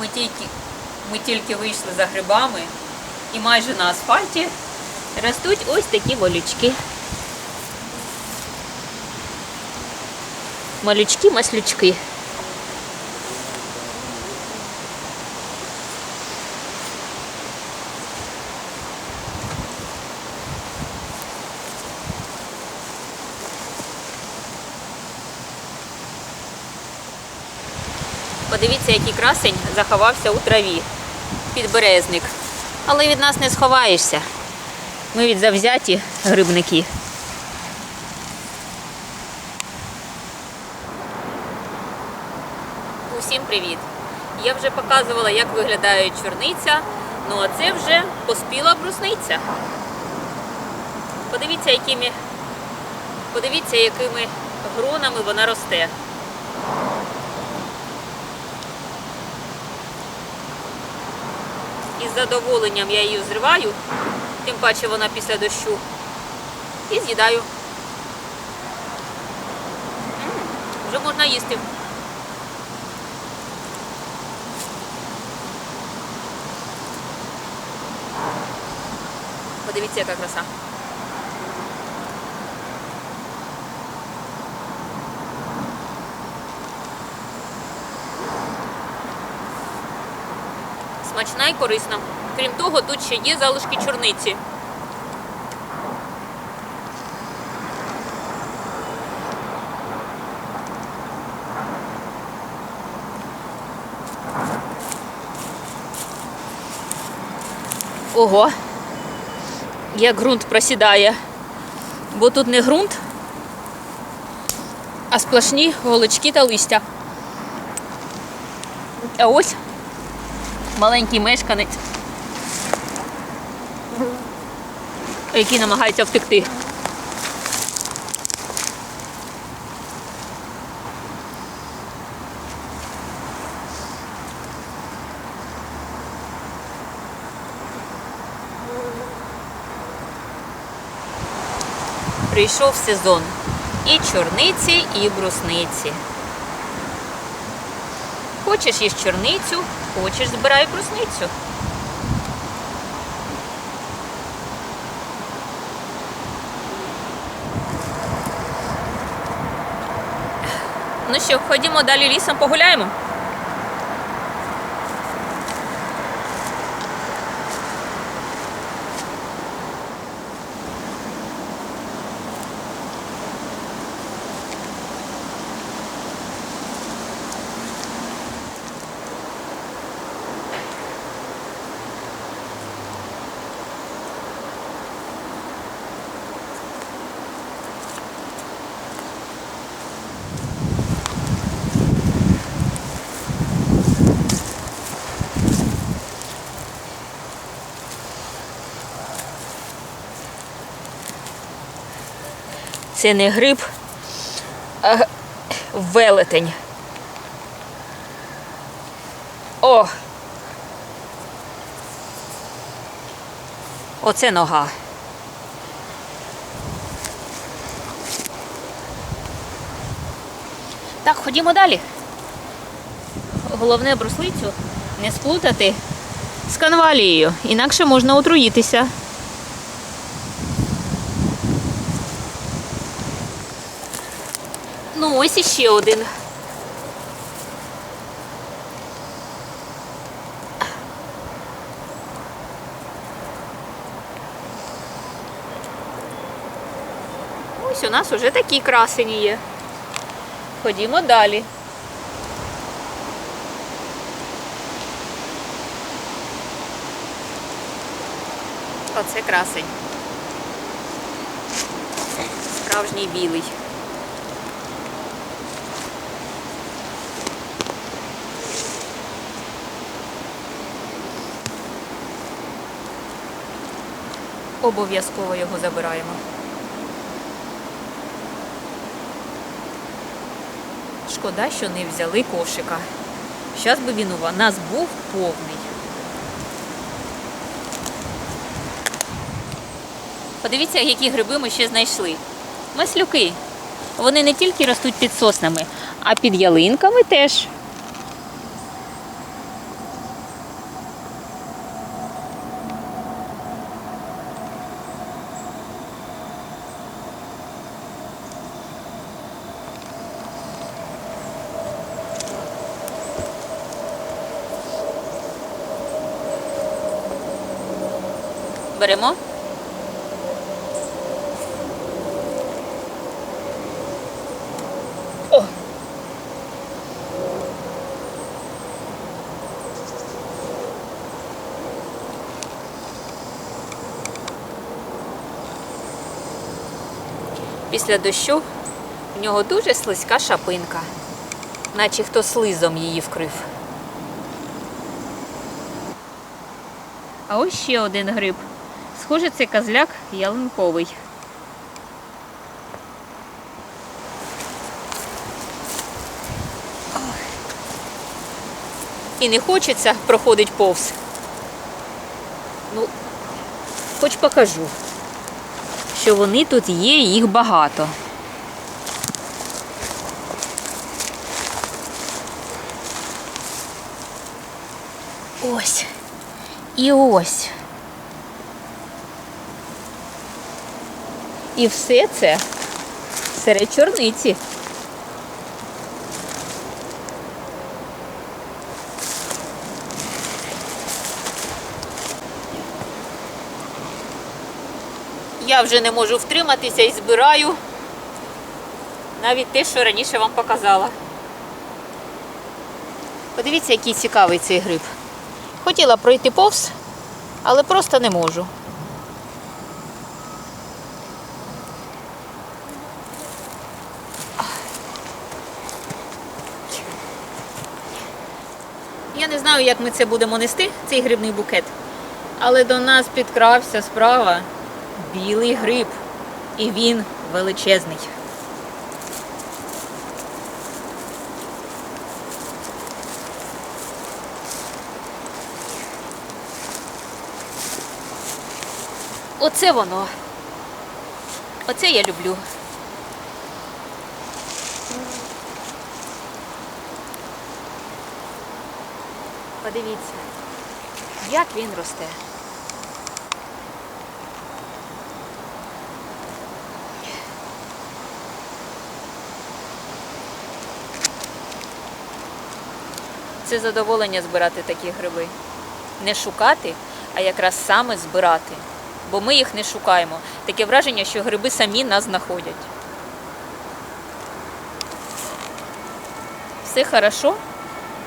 Ми тільки, ми тільки вийшли за грибами і майже на асфальті ростуть ось такі малючки. Малючки-маслючки. Подивіться, який красень заховався у траві. Підберезник. Але від нас не сховаєшся. Ми від завзяті грибники. Усім привіт! Я вже показувала, як виглядає чорниця, ну а це вже поспіла брусниця. Подивіться, якими, подивіться, якими гронами вона росте. Із задоволенням я її зриваю, тим паче вона після дощу, і з'їдаю. Вже можна їсти. Подивіться, яка краса. Смачна і корисна. Крім того, тут ще є залишки чорниці. Ого, як ґрунт просідає. Бо тут не ґрунт, а сплошні голочки та листя. А ось маленький мешканець, який намагається втекти. Прийшов сезон і чорниці, і брусниці. Хочеш їж чорницю, хочеш збирай брусницю. Ну що, ходімо далі лісом погуляємо. Це не гриб, а велетень. О! Оце нога. Так, ходімо далі. Головне бруслицю не сплутати з канвалією, інакше можна отруїтися. Ну, ось іще один. Ось у нас уже такі красені є. Ходімо далі. Оце красень. Справжній білий. Обов'язково його забираємо. Шкода, що не взяли кошика. Зараз би він у нас був повний. Подивіться, які гриби ми ще знайшли. Маслюки. Вони не тільки ростуть під соснами, а під ялинками теж. Беремо. Після дощу в нього дуже слизька шапинка, наче хто слизом її вкрив. А ось ще один гриб. Схоже, це козляк ялинковий. І не хочеться проходить повз. Ну, хоч покажу, що вони тут є, їх багато. Ось. І ось. І все це серед чорниці. Я вже не можу втриматися і збираю навіть те, що раніше вам показала. Подивіться, який цікавий цей гриб. Хотіла пройти повз, але просто не можу. Я не знаю, як ми це будемо нести, цей грибний букет. Але до нас підкрався справа білий гриб. І він величезний. Оце воно. Оце я люблю. Подивіться, як він росте. Це задоволення збирати такі гриби. Не шукати, а якраз саме збирати. Бо ми їх не шукаємо. Таке враження, що гриби самі нас знаходять. Все хорошо,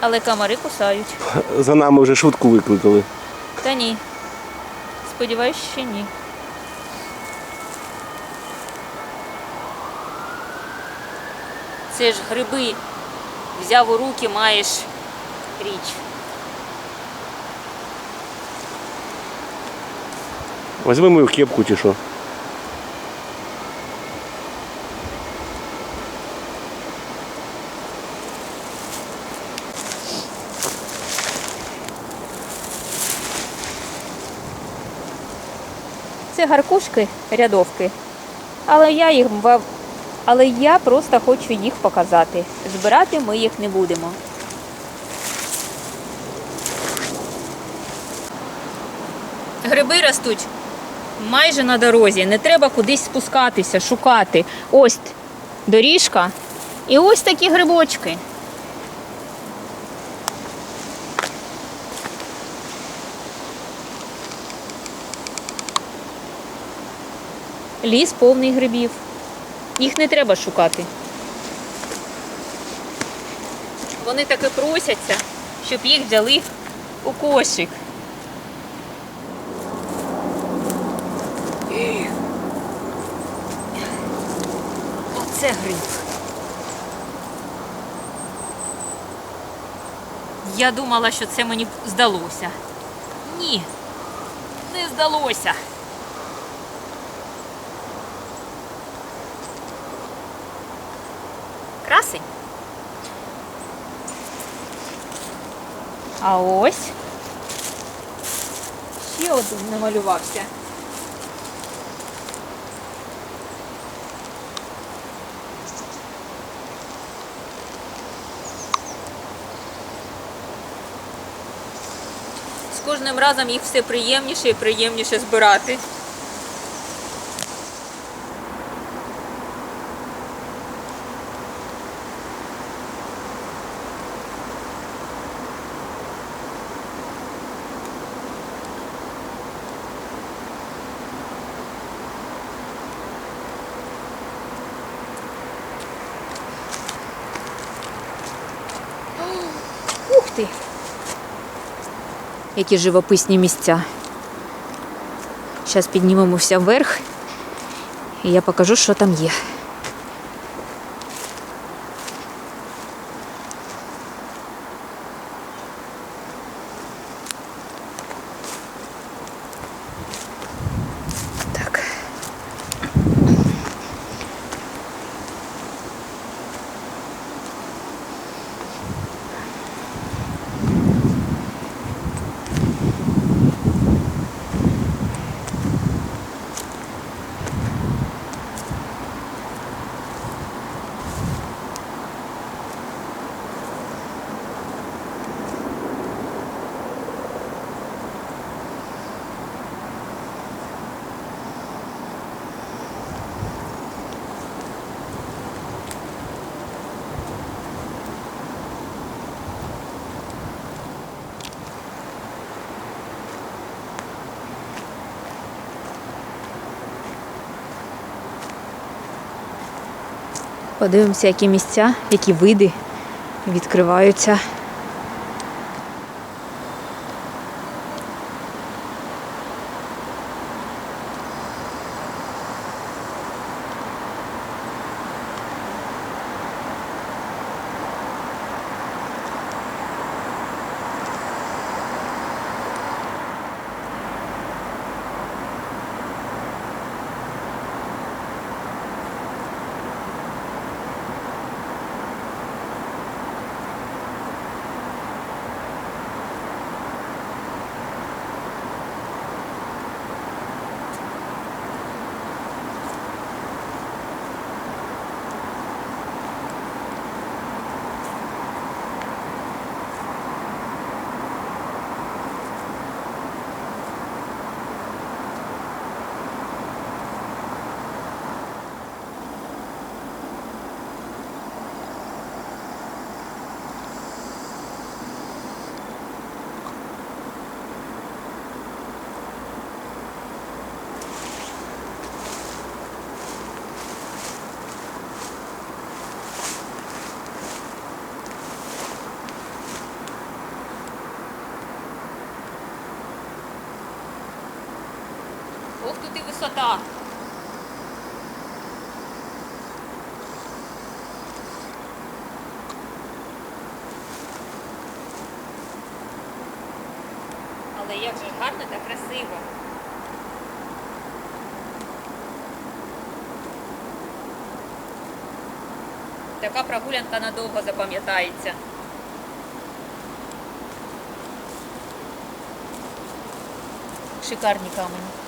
але комари кусають. За нами вже швидку викликали. Та ні. Сподіваюсь, ще ні. Це ж гриби. Взяв у руки, маєш річ. Візьми мою кепку чи що. Це гаркушки, рядовки. Але я їх але я просто хочу їх показати. Збирати ми їх не будемо. Гриби ростуть майже на дорозі. Не треба кудись спускатися, шукати. Ось доріжка. І ось такі грибочки. Ліс повний грибів. Їх не треба шукати. Вони таки просяться, щоб їх взяли у кошик. Оце гриб. Я думала, що це мені здалося. Ні, не здалося. Красень. А ось ще один намалювався. З кожним разом їх все приємніше і приємніше збирати. Які живописні місця. Зараз піднімемося вверх, і я покажу, що там є. Подивимося, які місця, які види відкриваються. Ох тут і висота. Але як же гарно та красиво. Така прогулянка надовго запам'ятається. Шикарні камені.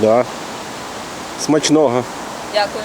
Да. Смачного. Дякую.